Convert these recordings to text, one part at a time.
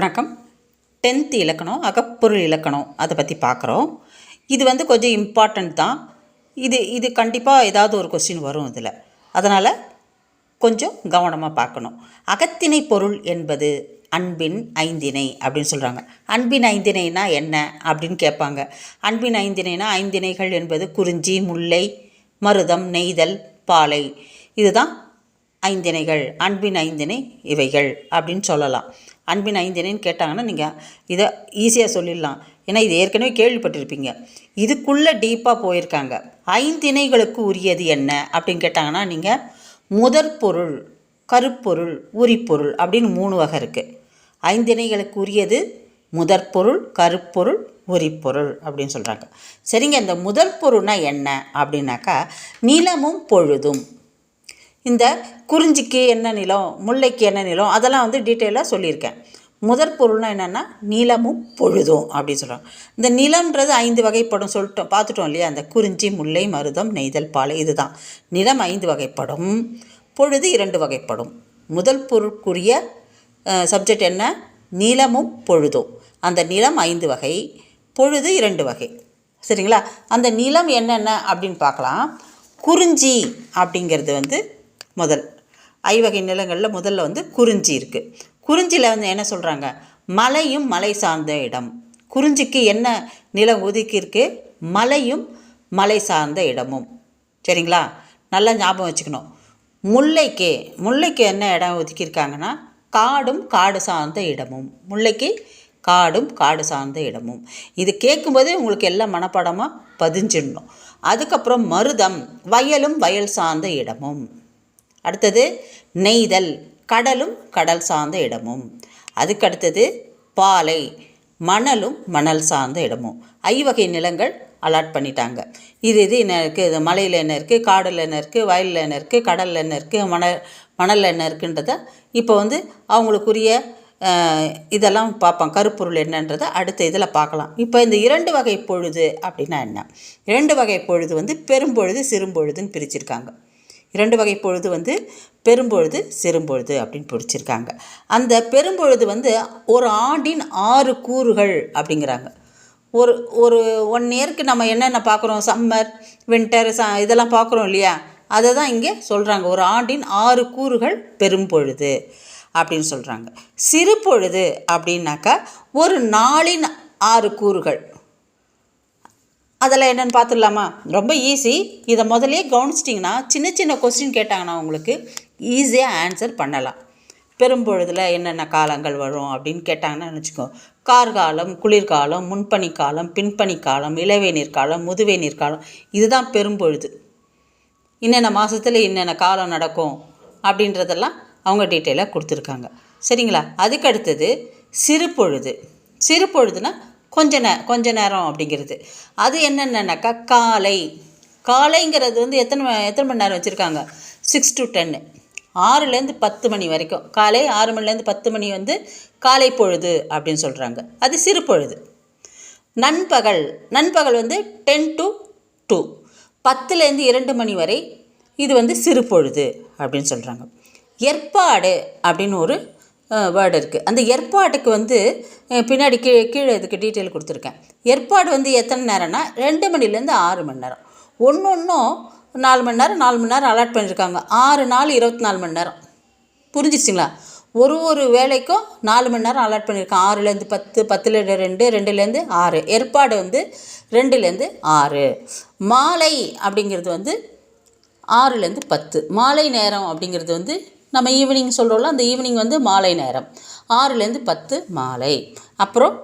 வணக்கம். டென்த் இலக்கணம் அகப்பொருள் இலக்கணம் அதை பற்றி பார்க்குறோம் இது வந்து கொஞ்சம் இம்பார்ட்டண்ட் தான். இது இது கண்டிப்பாக ஏதாவது ஒரு கொஸ்டின் வரும் இதில். அதனால் கொஞ்சம் கவனமாக பார்க்கணும். அகத்திணை பொருள் என்பது அன்பின் ஐந்திணை அப்படின்னு சொல்கிறாங்க அன்பின் ஐந்திணைனா என்ன அப்படின்னு கேட்பாங்க. அன்பின் ஐந்திணைனா ஐந்திணைகள் என்பது குறிஞ்சி முல்லை மருதம் நெய்தல் பாலை. இதுதான் ஐந்திணைகள் அன்பின் ஐந்திணை இவைகள் அப்படின்னு சொல்லலாம். அன்பின் ஐந்திணைன்னு கேட்டாங்கன்னா நீங்கள் இதை ஈஸியாக சொல்லிடலாம். ஏன்னா இது ஏற்கனவே கேள்விப்பட்டிருப்பீங்க. இதுக்குள்ளே டீப்பாக போயிருக்காங்க. ஐந்திணைகளுக்கு உரியது என்ன அப்படின்னு கேட்டாங்கன்னா நீங்கள் முதற் பொருள் கருப்பொருள் உரிப்பொருள் அப்படின்னு மூணு வகை இருக்குது ஐந்திணைகளுக்கு உரியது முதற் பொருள் கருப்பொருள் உரிப்பொருள் அப்படின்னு சொல்கிறாங்க சரிங்க இந்த முதற் பொருள்னால் என்ன அப்படின்னாக்கா நிலமும் பொழுதும். இந்த குறிஞ்சிக்கு என்ன நிலம் முல்லைக்கு என்ன நிலம் அதெல்லாம் வந்து டீட்டெயிலாக சொல்லியிருக்கேன். முதற் பொருள்னா என்னென்னா நிலமும் பொழுதும் அப்படின்னு சொல்கிறாங்க இந்த நிலம்ன்றது ஐந்து வகைப்படும் சொல்லிட்டோம் பார்த்துட்டோம் இல்லையா? அந்த குறிஞ்சி முல்லை மருதம் நெய்தல் பாலை இதுதான். நிலம் ஐந்து வகைப்படும் பொழுது இரண்டு வகைப்படும். முதல் பொருட்குரிய சப்ஜெக்ட் என்ன? நிலமும் பொழுதும். அந்த நிலம் ஐந்து வகை பொழுது இரண்டு வகை. சரிங்களா? அந்த நிலம் என்னென்ன அப்படின்னு பார்க்கலாம். குறிஞ்சி அப்படிங்கிறது வந்து முதல். ஐவகை நிலங்களில் முதல்ல வந்து குறிஞ்சி இருக்குது குறிஞ்சியில் வந்து என்ன சொல்கிறாங்க மலையும் மலை சார்ந்த இடம். குறிஞ்சிக்கு என்ன நிலம் ஒதுக்கியிருக்கு மலையும் மலை சார்ந்த இடமும். சரிங்களா? நல்லா ஞாபகம் வச்சுக்கணும். முல்லைக்கு முல்லைக்கு என்ன இடம் ஒதுக்கியிருக்காங்கன்னா காடும் காடு சார்ந்த இடமும். முல்லைக்கு காடும் காடு சார்ந்த இடமும். இது கேட்கும்போதே உங்களுக்கு எல்லாம் மனப்பாடமாக பதிஞ்சிடணும். அதுக்கப்புறம் மருதம் வயலும் வயல் சார்ந்த இடமும். அடுத்தது நெய்தல் கடலும் கடல் சார்ந்த இடமும். அதுக்கு அடுத்தது பாலை மணலும் மணல் சார்ந்த இடமும். ஐவகை நிலங்கள் அலாட் பண்ணிட்டாங்க. இது இது என்ன இருக்குது இது மலையில் என்ன இருக்குது காடில் என்ன இருக்குது வயலில் என்ன இருக்குது கடலில் என்ன இருக்குது மணல் மணலில் என்ன இருக்குன்றத இப்போ வந்து அவங்களுக்குரிய இதெல்லாம் பார்ப்போம். கருப்பொருள் என்னன்றதை அடுத்த இதில் பார்க்கலாம். இப்போ இந்த இரண்டு வகை பொழுது அப்படின்னா என்ன? இரண்டு வகை பொழுது வந்து பெரும்பொழுது சிறும்பொழுதுன்னு பிரிச்சிருக்காங்க. இரண்டு வகை பொழுது வந்து பெரும்பொழுது சிறும்பொழுது அப்படின்னு பிடிச்சிருக்காங்க அந்த பெரும்பொழுது வந்து ஒரு ஆண்டின் ஆறு கூறுகள் அப்படிங்கிறாங்க. ஒரு ஒரு ஒன் இயருக்கு நம்ம என்னென்ன பார்க்குறோம்? சம்மர் வின்டர் ச இதெல்லாம் பார்க்குறோம் இல்லையா? அதை தான் இங்கே சொல்கிறாங்க ஒரு ஆண்டின் ஆறு கூறுகள் பெரும்பொழுது அப்படின்னு சொல்கிறாங்க சிறு பொழுது அப்படின்னாக்கா ஒரு நாளின் ஆறு கூறுகள். அதில் என்னென்னு பார்த்துடலாமா? ரொம்ப ஈஸி இதை முதலே கவனிச்சிட்டிங்கன்னா சின்ன சின்ன கொஸ்டின் கேட்டாங்கன்னா உங்களுக்கு ஈஸியாக ஆன்சர் பண்ணலாம். பெரும்பொழுதில் என்னென்ன காலங்கள் வரும் அப்படின்னு கேட்டாங்கன்னா வச்சுக்கோ. கார்காலம் குளிர்காலம் முன்பனி காலம் பின்பனி காலம் இளவேநீர் காலம் முதுவேநீர் காலம் இதுதான் பெரும்பொழுது என்னென்ன மாதத்தில் என்னென்ன காலம் நடக்கும் அப்படின்றதெல்லாம் அவங்க டீட்டெயிலாக கொடுத்துருக்காங்க. சரிங்களா? அதுக்கு அடுத்தது சிறு பொழுது. சிறு பொழுதுனா கொஞ்ச நே கொஞ்ச நேரம் அப்படிங்கிறது. அது என்னென்னனாக்கா காலை. காலைங்கிறது வந்து எத்தனை எத்தனை மணி நேரம் வச்சுருக்காங்க? சிக்ஸ் டு டென்னு ஆறுலேருந்து பத்து மணி வரைக்கும். காலை ஆறு மணிலேருந்து பத்து மணி வந்து காலை பொழுது அப்படின்னு சொல்கிறாங்க அது சிறு பொழுது. நண்பகல். நண்பகல் வந்து டென் டு டூ பத்துலேருந்து இரண்டு மணி வரை இது வந்து சிறு பொழுது அப்படின்னு சொல்கிறாங்க ஏற்பாடு அப்படின்னு ஒரு வேர்டு இருக்குது அந்த ஏற்பாட்டுக்கு வந்து பின்னாடி கீழே கீழே இதுக்கு டீட்டெயில் கொடுத்துருக்கேன். ஏற்பாடு வந்து எத்தனை நேரம்னா ரெண்டு மணிலேருந்து ஆறு மணி நேரம். ஒன்று ஒன்றும் நாலு மணி நேரம் நாலு மணி நேரம் அலாட் பண்ணியிருக்காங்க ஆறு நாள் இருபத்தி நாலு மணி நேரம். புரிஞ்சிச்சிங்களா? ஒரு ஒரு வேலைக்கும் நாலு மணி நேரம் அலாட் பண்ணியிருக்கேன் ஆறுலேருந்து பத்து பத்துலேருந்து ரெண்டு ரெண்டுலேருந்து ஆறு. ஏற்பாடு வந்து ரெண்டுலேருந்து ஆறு. மாலை அப்படிங்கிறது வந்து ஆறுலேருந்து பத்து. மாலை நேரம் அப்படிங்கிறது வந்து நம்ம ஈவினிங் சொல்கிறோம்ல அந்த ஈவினிங் வந்து மாலை நேரம். ஆறுலேருந்து பத்து மாலை. அப்புறம்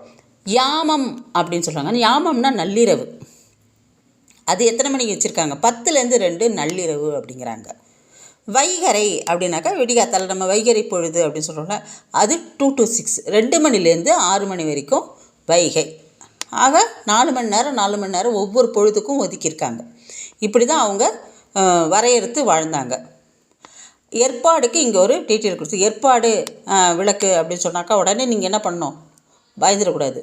யாமம் அப்படின்னு சொல்கிறாங்க யாமம்னா நள்ளிரவு. அது எத்தனை மணிக்கு வச்சுருக்காங்க? பத்துலேருந்து ரெண்டு நள்ளிரவு அப்படிங்கிறாங்க. வைகரை அப்படின்னாக்கா விடிகாத்தால் நம்ம வைகரை பொழுது அப்படின்னு சொல்கிறோம்ல அது டூ டு சிக்ஸ் ரெண்டு மணிலேருந்து ஆறு மணி வரைக்கும் வைகை. ஆக நாலு மணி நேரம் நாலு மணி நேரம் ஒவ்வொரு பொழுதுக்கும் ஒதுக்கியிருக்காங்க. இப்படி தான் அவங்க வரையறுத்து வாழ்ந்தாங்க. ஏற்பாடுக்கு இங்கே ஒரு டீட்டெயில் கொடுத்து ஏற்பாடு விளக்கு அப்படின்னு சொன்னாக்கா உடனே நீங்கள் என்ன பண்ணணும்? பயந்துடக்கூடாது.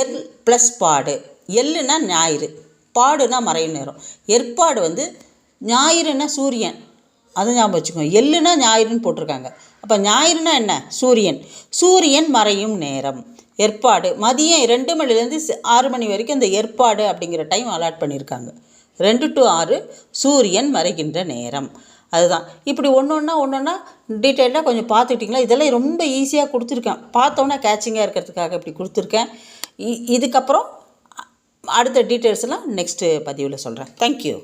எல் ப்ளஸ் பாடு. எள்ளுனா ஞாயிறு. பாடுனா மறைவு நேரம். ஏற்பாடு வந்து ஞாயிறுனா சூரியன். அது ஞாபகம் வச்சுக்கோங்க. எள்ளுனா ஞாயிறுன்னு போட்டிருக்காங்க. அப்போ ஞாயிறுனா என்ன? சூரியன். சூரியன் மறையும் நேரம். ஏற்பாடு. மதியம் ரெண்டு மணிலேருந்து ஆறு மணி வரைக்கும் இந்த ஏற்பாடு அப்படிங்கிற டைம் அலாட் பண்ணியிருக்காங்க. ரெண்டு டு ஆறு சூரியன் மறைகின்ற நேரம். அதுதான். இப்படி ஒன்று ஒன்றா ஒன்று ஒன்றா டீட்டெயிலாக கொஞ்சம் பார்த்துக்கிட்டிங்களா? இதெல்லாம் ரொம்ப ஈஸியாக கொடுத்துருக்கேன். பார்த்தோன்னா கேட்சிங்காக இருக்கிறதுக்காக இப்படி கொடுத்துருக்கேன். இ இதுக்கப்புறம் அடுத்த டீட்டெயில்ஸ்லாம் நெக்ஸ்ட்டு பதிவில் சொல்கிறேன் தேங்க்யூ